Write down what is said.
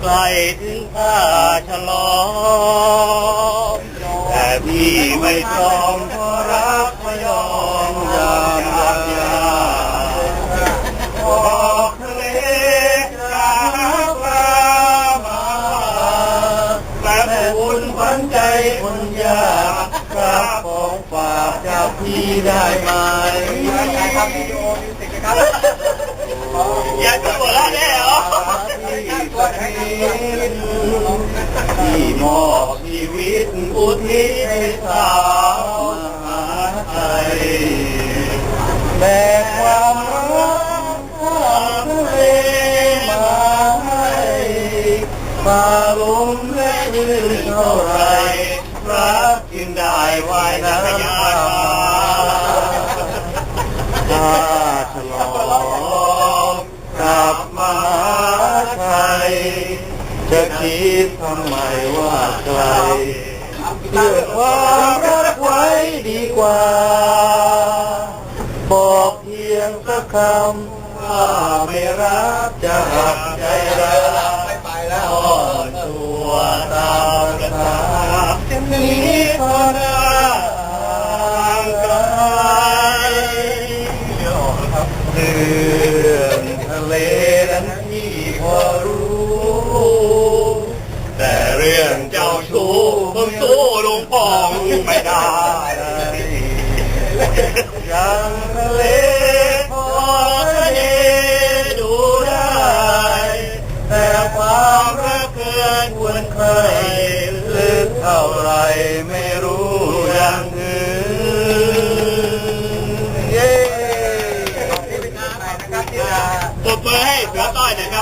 ไกลถึงท่าฉลอมแต่พี่ไม่ยอมเพราะรักไม่ยอมยามยามยามออกทะเลกลางปลามาแต่คุณขวัญใจคนยากรับของฝากจากพี่ได้มครับวิดีโอมิวสิกนะครับ อยากจะหัวเราะแน่เหรอ ที่มอบชีวิตอุทิศให้สาวหาไทยแบกความรักข้ามทะเลมาให้ฝ่าลมและคลื่นเท่าไรรักจึงได้ว่ายน้ำมา ถ้าฉลองกับมหาชัย จะคิดทำไมว่าใครเลือกความรักไว้ดีกว่า บอกเพียงสักคำว่าไม่รักจะหักใจรักไม่ไปแล้วทอดตัวตามกระทาจะหนีพอหน้เรื่องทะเลนั้นพี่พอรู้ แต่เรื่องเจ้าชู้ผมสู้ลุงปองไม่ได้ยังทะเลพอทะเลดูได้ แต่ความรักเกินควรเคยลึกเท่าไรไม่รู้อย่างอื่นเย้นี่เป็นงานอะไรนะครับที่จะปรบมือให้เสือต้อยหนะครับ